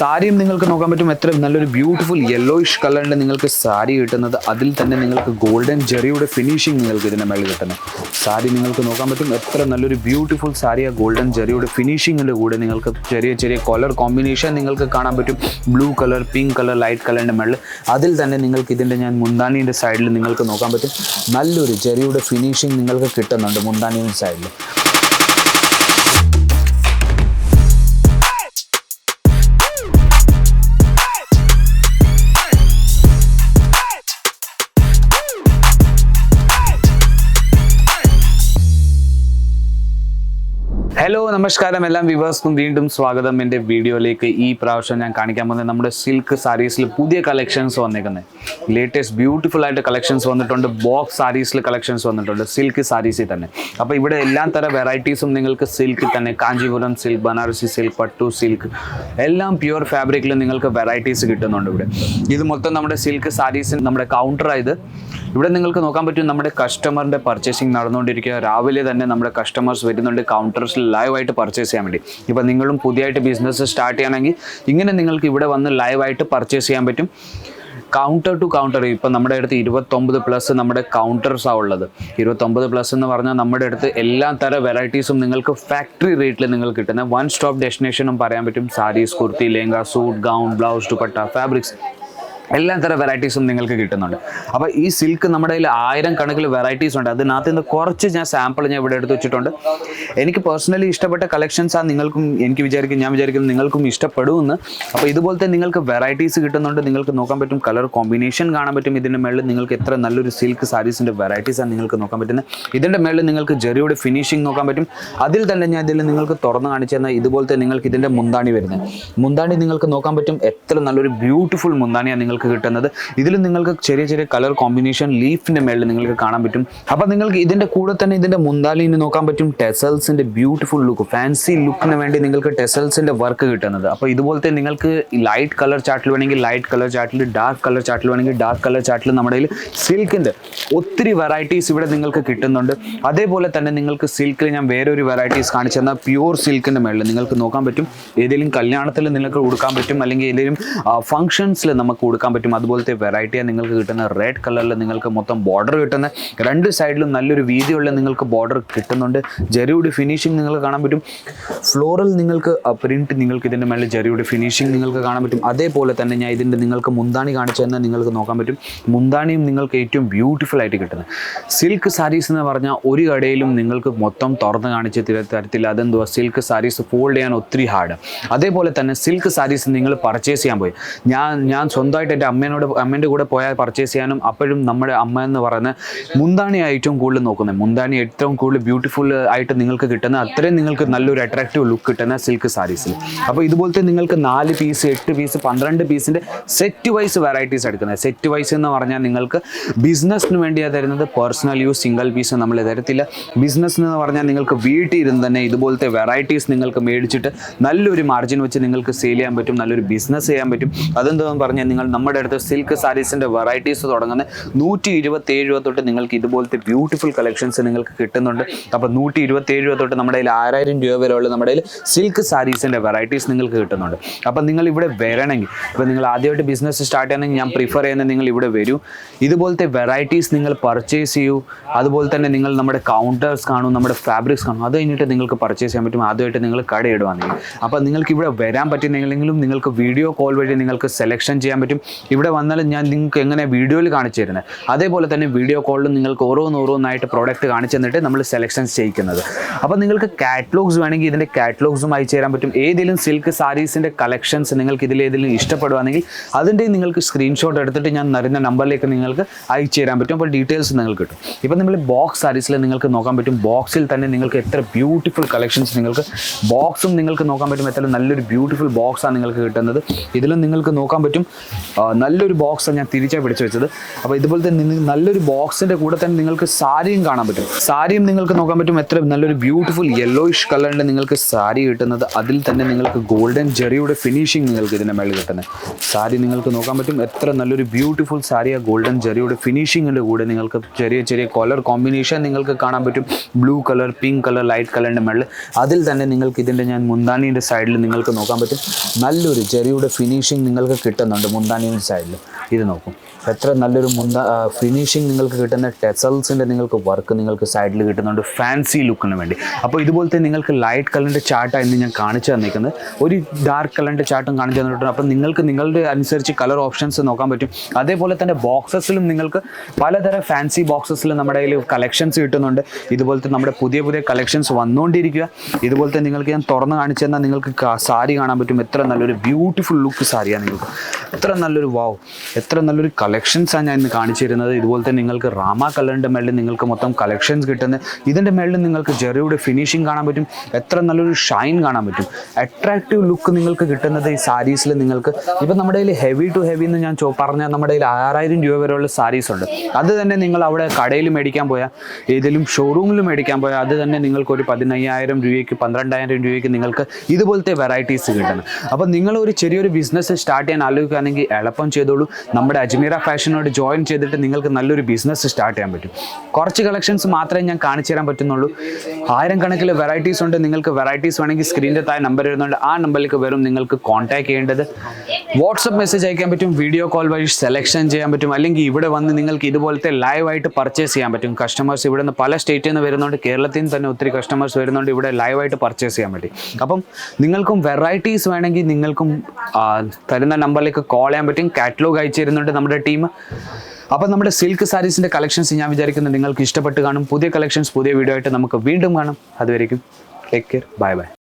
സാരിയും നിങ്ങൾക്ക് നോക്കാൻ പറ്റും എത്ര നല്ലൊരു ബ്യൂട്ടിഫുൾ യെല്ലോയിഷ് കളറിന്റെ നിങ്ങൾക്ക് സാരി കിട്ടുന്നത്. അതിൽ തന്നെ നിങ്ങൾക്ക് ഗോൾഡൻ ജെറിയുടെ ഫിനിഷിംഗ് നിങ്ങൾക്ക് ഇതിന്റെ മേളിൽ കിട്ടുന്നത് സാരി നിങ്ങൾക്ക് നോക്കാൻ പറ്റും എത്ര നല്ലൊരു ബ്യൂട്ടിഫുൾ സാരി ആ ഗോൾഡൻ ജെറിയുടെ ഫിനിഷിങ്ങിന്റെ കൂടെ നിങ്ങൾക്ക് ചെറിയ ചെറിയ കളർ കോമ്പിനേഷൻ നിങ്ങൾക്ക് കാണാൻ പറ്റും. Blue colour pink colour light കളറിന്റെ മേളിൽ. അതിൽ തന്നെ നിങ്ങൾക്ക് ഇതിന്റെ ഞാൻ മുന്താനീന്റെ സൈഡിൽ നിങ്ങൾക്ക് നോക്കാൻ പറ്റും. നല്ലൊരു ജെറിയുടെ ഫിനിഷിംഗ് നിങ്ങൾക്ക് കിട്ടുന്നുണ്ട് മുന്താനീന്റെ സൈഡിൽ ഹലോ നമസ്കാരം. എല്ലാം വിവേഴ്സ്ക്കും വീണ്ടും സ്വാഗതം. എന്റെ വീഡിയോയിലേക്ക് ഈ പ്രാവശ്യം ഞാൻ കാണിക്കാൻ പോകുന്നത് നമ്മുടെ സിൽക്ക് സാരീസിൽ പുതിയ കളക്ഷൻസ് വന്നേക്കുന്നത് ലേറ്റസ്റ്റ് ബ്യൂട്ടിഫുൾ ആയിട്ട് കളക്ഷൻസ് വന്നിട്ടുണ്ട്. ബോക്സ് സാരീസിൽ കളക്ഷൻസ് വന്നിട്ടുണ്ട്. സിൽക്ക് സാരീസിൽ തന്നെ. അപ്പോൾ ഇവിടെ എല്ലാ തരം വെറൈറ്റീസും നിങ്ങൾക്ക് സിൽക്കിൽ തന്നെ. കാഞ്ചീപുരം സിൽക്ക് ബനാറസി സിൽക്ക് പട്ടു സിൽക്ക് എല്ലാം പ്യുവർ ഫാബ്രിക്കിൽ നിങ്ങൾക്ക് വെറൈറ്റീസ് കിട്ടുന്നുണ്ട് ഇവിടെ. ഇത് മൊത്തം നമ്മുടെ സിൽക്ക് സാരീസിന് നമ്മുടെ കൗണ്ടറായത് ഇവിടെ നിങ്ങൾക്ക് നോക്കാൻ പറ്റും നമ്മുടെ കസ്റ്റമറിന്റെ പർച്ചേസിങ് നടന്നുകൊണ്ടിരിക്കുക. രാവിലെ തന്നെ നമ്മുടെ കസ്റ്റമേഴ്സ് വരുന്നുണ്ട് കൗണ്ടേഴ്സിൽ ലൈവായിട്ട് പർച്ചേസ് ചെയ്യാൻ വേണ്ടി. ഇപ്പം നിങ്ങളും പുതിയതായിട്ട് ബിസിനസ് സ്റ്റാർട്ട് ചെയ്യണമെങ്കിൽ ഇങ്ങനെ നിങ്ങൾക്ക് ഇവിടെ വന്ന് ലൈവായിട്ട് പർച്ചേസ് ചെയ്യാൻ പറ്റും. കൗണ്ടർ ടു കൗണ്ടർ ഇപ്പം നമ്മുടെ അടുത്ത് ഇരുപത്തൊമ്പത് പ്ലസ് നമ്മുടെ കൗണ്ടേഴ്സാണ് ഉള്ളത്. ഇരുപത്തൊമ്പത് പ്ലസ് എന്ന് പറഞ്ഞാൽ നമ്മുടെ അടുത്ത് എല്ലാ തരം വെറൈറ്റീസും നിങ്ങൾക്ക് ഫാക്ടറി റേറ്റിൽ നിങ്ങൾക്ക് കിട്ടുന്ന വൺ സ്റ്റോപ്പ് ഡെസ്റ്റിനേഷനും പറയാൻ പറ്റും. Sarees kurti lehenga suit gown blouse dupatta fabrics എല്ലാ തരം വെറൈറ്റീസും നിങ്ങൾക്ക് കിട്ടുന്നുണ്ട്. അപ്പോൾ ഈ സിൽക്ക് നമ്മുടെ കയ്യിൽ ആയിരം കണക്കിൽ വെറൈറ്റീസ് ഉണ്ട്. അതിനകത്ത് നിന്ന് കുറച്ച് ഞാൻ സാമ്പിൾ ഞാൻ ഇവിടെ എടുത്ത് വെച്ചിട്ടുണ്ട്. എനിക്ക് പേഴ്സണലി ഇഷ്ടപ്പെട്ട കളക്ഷൻസ് ആ നിങ്ങൾക്കും എനിക്ക് വിചാരിക്കും ഞാൻ വിചാരിക്കും നിങ്ങൾക്കും ഇഷ്ടപ്പെടുമെന്ന്. അപ്പോൾ ഇതുപോലത്തെ നിങ്ങൾക്ക് വെറൈറ്റീസ് കിട്ടുന്നുണ്ട്. നിങ്ങൾക്ക് നോക്കാൻ പറ്റും കളർ കോമ്പിനേഷൻ കാണാൻ പറ്റും. ഇതിന്റെ മേളിൽ നിങ്ങൾക്ക് എത്ര നല്ലൊരു സിൽക്ക് സാരീസിന്റെ ആണ് നിങ്ങൾക്ക് നോക്കാൻ പറ്റുന്നത്. ഇതിന്റെ മേളിൽ നിങ്ങൾക്ക് ജെറിയുടെ ഫിനിഷിംഗ് നോക്കാൻ പറ്റും. അതിൽ തന്നെ ഞാൻ ഇതിൽ നിങ്ങൾക്ക് തുറന്ന് കാണിച്ചു തന്നാൽ ഇതുപോലത്തെ നിങ്ങൾക്ക് ഇതിന്റെ മുന്താണി വരുന്നത്. മുന്താണി നിങ്ങൾക്ക് നോക്കാൻ പറ്റും. എത്ര നല്ലൊരു ബ്യൂട്ടിഫുൾ മുന്താണിയാണ് നിങ്ങൾക്ക് കിട്ടുന്നത്. ഇതിൽ നിങ്ങൾക്ക് ചെറിയ ചെറിയ കളർ കോമ്പിനേഷൻ ലീഫിന്റെ മേളിൽ നിങ്ങൾക്ക് കാണാൻ പറ്റും. അപ്പോൾ നിങ്ങൾക്ക് ഇതിന്റെ കൂടെ തന്നെ ഇതിന്റെ മുന്താലിന് നോക്കാൻ പറ്റും. ടെസൽസിന്റെ ബ്യൂട്ടിഫുൾ ലുക്ക് ഫാൻസി ലുക്കിന് വേണ്ടി നിങ്ങൾക്ക് ടെസൽസിന്റെ വർക്ക് കിട്ടുന്നത്. അപ്പോൾ ഇതുപോലത്തെ നിങ്ങൾക്ക് ലൈറ്റ് കളർ ചാർട്ടിൽ വേണമെങ്കിൽ ലൈറ്റ് കളർ ചാർട്ടിൽ ഡാർക്ക് കളർ ചാർട്ടിൽ വേണമെങ്കിൽ ഡാർക്ക് കളർ ചാർട്ടിൽ നമ്മുടെ കയ്യിൽ സിൽക്കിന്റെ ഒത്തിരി വെറൈറ്റീസ് ഇവിടെ നിങ്ങൾക്ക് കിട്ടുന്നുണ്ട്. അതേപോലെ തന്നെ നിങ്ങൾക്ക് സിൽക്കിൽ ഞാൻ വേറെ ഒരു വെറൈറ്റീസ് കാണിച്ചു തന്നാൽ പ്യൂർ സിൽക്കിന്റെ മേളിൽ നിങ്ങൾക്ക് നോക്കാൻ പറ്റും. ഏതെങ്കിലും കല്യാണത്തിൽ നിങ്ങൾക്ക് കൊടുക്കാൻ പറ്റും. അല്ലെങ്കിൽ ഏതെങ്കിലും ഫംഗ്ഷൻസിൽ നമുക്ക് കൊടുക്കാൻ പറ്റും. അതുപോലത്തെ വെറൈറ്റിയാണ് നിങ്ങൾക്ക് കിട്ടുന്ന റെഡ് കളറിൽ നിങ്ങൾക്ക് മൊത്തം ബോർഡർ കിട്ടുന്ന രണ്ട് സൈഡിലും നല്ലൊരു വീതിയുള്ള നിങ്ങൾക്ക് ബോർഡർ കിട്ടുന്നുണ്ട്. ജെറിയുടെ ഫിനിഷിംഗ് നിങ്ങൾക്ക് കാണാൻ പറ്റും. ഫ്ലോറൽ നിങ്ങൾക്ക് പ്രിന്റ് നിങ്ങൾക്ക് ഇതിന്റെ മേളിൽ ജെറിയുടെ ഫിനിഷിംഗ് നിങ്ങൾക്ക് കാണാൻ പറ്റും. അതേപോലെ തന്നെ ഞാൻ ഇതിന്റെ നിങ്ങൾക്ക് മുന്താണി കാണിച്ചു തന്നെ നിങ്ങൾക്ക് നോക്കാൻ പറ്റും. മുന്താണിയും നിങ്ങൾക്ക് ഏറ്റവും ബ്യൂട്ടിഫുൾ ആയിട്ട് കിട്ടുന്നത്. സിൽക്ക് സാരീസ് എന്ന് പറഞ്ഞാൽ ഒരു കടയിലും നിങ്ങൾക്ക് മൊത്തം തുറന്ന് കാണിച്ച് തര- തരത്തില്ല. അതെന്തുവാ? സിൽക്ക് സാരീസ് ഫോൾഡ് ചെയ്യാൻ ഒത്തിരി ഹാർഡ് അതേപോലെ തന്നെ സിൽക്ക് സാരീസ് നിങ്ങൾ പർച്ചേസ് ചെയ്യാൻ പോയി. ഞാൻ ഞാൻ സ്വന്തമായിട്ട് എന്റെ അമ്മേനോട് അമ്മേന്റെ കൂടെ പോയാൽ പർച്ചേസ് ചെയ്യാനും അപ്പോഴും നമ്മുടെ അമ്മ എന്ന് പറയുന്ന മുന്താണി ഏറ്റവും കൂടുതൽ നോക്കുന്നത്. മുന്താണി ഏറ്റവും കൂടുതൽ ബ്യൂട്ടിഫുൾ ആയിട്ട് നിങ്ങൾക്ക് കിട്ടുന്ന അത്രയും നിങ്ങൾക്ക് നല്ലൊരു അട്രാക്റ്റീവ് ലുക്ക് കിട്ടുന്ന സിൽക്ക് സാരീസിൽ അപ്പോൾ ഇതുപോലത്തെ നിങ്ങൾക്ക് നാല് പീസ് എട്ട് പീസ് പന്ത്രണ്ട് പീസിന്റെ സെറ്റ് വൈസ് വെറൈറ്റീസ് എടുക്കുന്നത്. സെറ്റ് വൈസ് എന്ന് പറഞ്ഞാൽ നിങ്ങൾക്ക് ബിസിനസ്സിന് വേണ്ടിയാണ് തരുന്നത് പേഴ്സണൽ യൂസ് സിംഗിൾ പീസ് നമ്മൾ തരത്തില്ല. ബിസിനസ് എന്ന് പറഞ്ഞാൽ നിങ്ങൾക്ക് വീട്ടിൽ ഇരുന്ന് തന്നെ ഇതുപോലത്തെ വെറൈറ്റീസ് നിങ്ങൾക്ക് മേടിച്ചിട്ട് നല്ലൊരു മാർജിൻ വെച്ച് നിങ്ങൾക്ക് സെയിൽ ചെയ്യാൻ പറ്റും നല്ലൊരു ബിസിനസ് ചെയ്യാൻ പറ്റും. അതെന്താണെന്ന് പറഞ്ഞാൽ നിങ്ങൾ നമ്മുടെ അടുത്ത് സിൽക്ക് സാരീസിന്റെ വെറൈറ്റീസ് തുടങ്ങുന്ന നൂറ്റി ഇരുപത്തി ഏഴ് രൂപ തൊട്ട് നിങ്ങൾക്ക് ഇതുപോലത്തെ ബ്യൂട്ടിഫുൾ കളക്ഷൻസ് നിങ്ങൾക്ക് കിട്ടുന്നുണ്ട്. അപ്പോൾ നൂറ്റി ഇരുപത്തി ഏഴ് രൂപ തൊട്ട് നമ്മുടെ കയ്യിൽ ആറായിരം രൂപ വരെയുള്ള നമ്മുടെ കയ്യിൽ സിൽക്ക് സാരീസിന്റെ വെറൈറ്റീസ് നിങ്ങൾക്ക് കിട്ടുന്നുണ്ട്. അപ്പോൾ നിങ്ങൾ ഇവിടെ വരണമെങ്കിൽ ഇപ്പോൾ നിങ്ങൾ ആദ്യമായിട്ട് ബിസിനസ് സ്റ്റാർട്ട് ചെയ്യണമെങ്കിൽ ഞാൻ പ്രിഫർ ചെയ്യുന്നത് നിങ്ങൾ ഇവിടെ വരൂ. ഇതുപോലത്തെ വെറൈറ്റീസ് നിങ്ങൾ പർച്ചേസ് ചെയ്യൂ. അതുപോലെ തന്നെ നിങ്ങൾ നമ്മുടെ കൗണ്ടേഴ്സ് കാണും നമ്മുടെ ഫാബ്രിക്സ് കാണും. അത് കഴിഞ്ഞിട്ട് നിങ്ങൾക്ക് പർച്ചേസ് ചെയ്യാൻ പറ്റും. ആദ്യമായിട്ട് നിങ്ങൾ കടയിടുവാണെങ്കിൽ. അപ്പോൾ നിങ്ങൾക്ക് ഇവിടെ വരാൻ പറ്റുന്നെങ്കിലും നിങ്ങൾക്ക് വീഡിയോ കോൾ വഴി നിങ്ങൾക്ക് സെലക്ഷൻ ചെയ്യാൻ പറ്റും. ഇവിടെ വന്നാലും ഞാൻ നിങ്ങൾക്ക് എങ്ങനെ വീഡിയോയിൽ കാണിച്ചു തരുന്നത്? അതേപോലെ തന്നെ വീഡിയോ കോളിലും നിങ്ങൾക്ക് ഓരോന്നോരോന്നായിട്ട് പ്രോഡക്റ്റ് കാണിച്ചു തന്നിട്ട് നമ്മൾ സെലക്ഷൻസ് ചെയ്യിക്കുന്നത്. അപ്പോൾ നിങ്ങൾക്ക് കാറ്റലോഗ്സ് വേണമെങ്കിൽ ഇതിന്റെ കാറ്റലോഗ്സും അയച്ചു തരാൻ പറ്റും. ഏതെങ്കിലും സിൽക്ക് സാരീസിന്റെ കളക്ഷൻസ് നിങ്ങൾക്ക് ഇതിലേതെങ്കിലും ഇഷ്ടപ്പെടുവാണെങ്കിൽ അതിന്റെ നിങ്ങൾക്ക് സ്ക്രീൻഷോട്ട് എടുത്തിട്ട് ഞാൻ നരുന്ന നമ്പറിലേക്ക് നിങ്ങൾക്ക് അയച്ചു തരാൻ പറ്റും. അപ്പോൾ ഡീറ്റെയിൽസ് നിങ്ങൾക്ക് കിട്ടും. ഇപ്പം നമ്മൾ ബോക്സ് സാരീസിൽ നിങ്ങൾക്ക് നോക്കാൻ പറ്റും. ബോക്സിൽ തന്നെ നിങ്ങൾക്ക് എത്ര ബ്യൂട്ടിഫുൾ കളക്ഷൻസ് നിങ്ങൾക്ക് ബോക്സും നിങ്ങൾക്ക് നോക്കാൻ പറ്റും. എത്ര നല്ലൊരു ബ്യൂട്ടിഫുൾ ബോക്സാണ് നിങ്ങൾക്ക് കിട്ടുന്നത്. ഇതിലും നിങ്ങൾക്ക് നോക്കാൻ പറ്റും. നല്ലൊരു ബോക്സ് ഞാൻ തിരിച്ചാണ് പിടിച്ചു വെച്ചത്. അപ്പോൾ ഇതുപോലെ തന്നെ നല്ലൊരു ബോക്സിന്റെ കൂടെ തന്നെ നിങ്ങൾക്ക് സാരിയും കാണാൻ പറ്റും. സാരിയും നിങ്ങൾക്ക് നോക്കാൻ പറ്റും എത്ര നല്ലൊരു ബ്യൂട്ടിഫുൾ യെല്ലോയിഷ് കളറിൽ നിങ്ങൾക്ക് സാരി കിട്ടുന്നത്. അതിൽ തന്നെ നിങ്ങൾക്ക് ഗോൾഡൻ ജെറിയുടെ ഫിനിഷിങ് നിങ്ങൾക്ക് ഇതിന്റെ മേളിൽ കിട്ടുന്നത് സാരി നിങ്ങൾക്ക് നോക്കാൻ പറ്റും എത്ര നല്ലൊരു ബ്യൂട്ടിഫുൾ സാരി ആ ഗോൾഡൻ ജെറിയുടെ ഫിനിഷിങ്ങിന്റെ കൂടെ നിങ്ങൾക്ക് ചെറിയ ചെറിയ കളർ കോമ്പിനേഷൻ നിങ്ങൾക്ക് കാണാൻ പറ്റും. Blue colour pink colour light കളറിന്റെ മേളിൽ അതിൽ തന്നെ നിങ്ങൾക്ക് ഇതിന്റെ ഞാൻ മുന്താനീന്റെ സൈഡിൽ നിങ്ങൾക്ക് നോക്കാൻ പറ്റും. നല്ലൊരു ജെറിയുടെ ഫിനിഷിംഗ് നിങ്ങൾക്ക് കിട്ടുന്നുണ്ട് മുന്താനീന്റെ സൈഡിൽ ഇത് നോക്കും. എത്ര നല്ലൊരു മുന്ത ഫിനിഷിങ് നിങ്ങൾക്ക് കിട്ടുന്ന ടെസൽസിന്റെ നിങ്ങൾക്ക് വർക്ക് നിങ്ങൾക്ക് സൈഡിൽ കിട്ടുന്നുണ്ട് ഫാൻസി ലുക്കിന് വേണ്ടി. അപ്പോൾ ഇതുപോലത്തെ നിങ്ങൾക്ക് ലൈറ്റ് കളറിന്റെ ചാർട്ടാണ് ഇന്ന് ഞാൻ കാണിച്ചു തന്നിരിക്കുന്നത് ഒരു ഡാർക്ക് കളറിന്റെ ചാർട്ടും കാണിച്ചു തന്നിട്ടുണ്ട്. അപ്പോൾ നിങ്ങൾക്ക് നിങ്ങളുടെ അനുസരിച്ച് കളർ ഓപ്ഷൻസ് നോക്കാൻ പറ്റും. അതേപോലെ തന്നെ ബോക്സസിലും നിങ്ങൾക്ക് പലതരം ഫാൻസി ബോക്സസിലും നമ്മുടെ കയ്യിൽ കളക്ഷൻസ് കിട്ടുന്നുണ്ട്. ഇതുപോലത്തെ നമ്മുടെ പുതിയ പുതിയ കളക്ഷൻസ് വന്നുകൊണ്ടിരിക്കുക ഇതുപോലത്തെ നിങ്ങൾക്ക് ഞാൻ തുറന്ന് കാണിച്ചു തന്നാൽ നിങ്ങൾക്ക് സാരി കാണാൻ പറ്റും. എത്ര നല്ലൊരു ബ്യൂട്ടിഫുൾ ലുക്ക് സാരിയാണ് നിങ്ങൾക്ക്. എത്ര നല്ലൊരു വാവ് എത്ര നല്ലൊരു കളക്ഷൻസാണ് ഞാൻ ഇന്ന് കാണിച്ചു തരുന്നത് ഇതുപോലെ തന്നെ നിങ്ങൾക്ക് റാമ കളറിന്റെ മേളിൽ നിങ്ങൾക്ക് മൊത്തം കളക്ഷൻസ് കിട്ടുന്നത് ഇതിന്റെ മേളിൽ നിങ്ങൾക്ക് ജെറിയുടെ ഫിനിഷിങ് കാണാൻ പറ്റും. എത്ര നല്ലൊരു ഷൈൻ കാണാൻ പറ്റും. അട്രാക്റ്റീവ് ലുക്ക് നിങ്ങൾക്ക് കിട്ടുന്നത് ഈ സാരീസിൽ നിങ്ങൾക്ക്. ഇപ്പം നമ്മുടെ കയ്യിൽ ഹെവി ടു ഹെവി എന്ന് ഞാൻ പറഞ്ഞാൽ പറഞ്ഞ നമ്മുടെ കയ്യിൽ ആറായിരം രൂപ വരെയുള്ള സാരീസ് ഉണ്ട്. അത് തന്നെ നിങ്ങൾ അവിടെ കടയിൽ മേടിക്കാൻ പോയാൽ ഏതെങ്കിലും ഷോറൂമിൽ മേടിക്കാൻ പോയാൽ അത് തന്നെ നിങ്ങൾക്ക് ഒരു പതിനയ്യായിരം രൂപയ്ക്ക് പന്ത്രണ്ടായിരം രൂപയ്ക്ക് നിങ്ങൾക്ക് ഇതുപോലത്തെ വെറൈറ്റീസ് കിട്ടണം. അപ്പോൾ നിങ്ങൾ ഒരു ചെറിയൊരു ബിസിനസ് സ്റ്റാർട്ട് ചെയ്യാൻ ആലോചിക്കുകയാണെങ്കിൽ എളുപ്പം ചെയ്തോളൂ. നമ്മുടെ അജ്മീറ ഫാഷനോട് ജോയിൻ ചെയ്തിട്ട് നിങ്ങൾക്ക് നല്ലൊരു ബിസിനസ് സ്റ്റാർട്ട് ചെയ്യാൻ പറ്റും. കുറച്ച് കളക്ഷൻസ് മാത്രമേ ഞാൻ കാണിച്ചു തരാൻ പറ്റുന്നുള്ളൂ. ആയിരം കണക്കിൽ വെറൈറ്റീസ് ഉണ്ട്. നിങ്ങൾക്ക് വെറൈറ്റീസ് വേണമെങ്കിൽ സ്ക്രീനിന്റെ താഴെ നമ്പർ വരുന്നുണ്ട് ആ നമ്പറിലേക്ക് വരും നിങ്ങൾക്ക് കോൺടാക്ട് ചെയ്യേണ്ടത്. വാട്സപ്പ് മെസ്സേജ് അയക്കാൻ പറ്റും. വീഡിയോ കോൾ വഴി സെലക്ഷൻ ചെയ്യാൻ പറ്റും. അല്ലെങ്കിൽ ഇവിടെ വന്ന് നിങ്ങൾക്ക് ഇതുപോലത്തെ ലൈവായിട്ട് പർച്ചേസ് ചെയ്യാൻ പറ്റും. കസ്റ്റമേഴ്സ് ഇവിടെ നിന്ന് പല സ്റ്റേറ്റിൽ നിന്ന് വരുന്നുണ്ട്. കേരളത്തിൽ നിന്ന് തന്നെ ഒത്തിരി കസ്റ്റമേഴ്സ് വരുന്നുണ്ട്. ഇവിടെ ലൈവായിട്ട് പർച്ചേസ് ചെയ്യാൻ പറ്റും അപ്പം നിങ്ങൾക്കും വെറൈറ്റീസ് വേണമെങ്കിൽ നിങ്ങൾക്കും തരുന്ന നമ്പറിലേക്ക് കോൾ ചെയ്യാൻ പറ്റും. കാറ്റലോഗ് അയച്ചു തരുന്നുണ്ട് നമ്മുടെ ടീം. അപ്പം നമ്മുടെ സിൽക്ക് സാരീസിന്റെ കളക്ഷൻസ് ഞാൻ വിചാരിക്കുന്നത് നിങ്ങൾക്ക് ഇഷ്ടപ്പെട്ട് കാണും. പുതിയ കളക്ഷൻസ് പുതിയ വീഡിയോ ആയിട്ട് നമുക്ക് വീണ്ടും കാണാം. അതുവരേക്കും ടേക്ക് കെയർ ബൈ ബൈ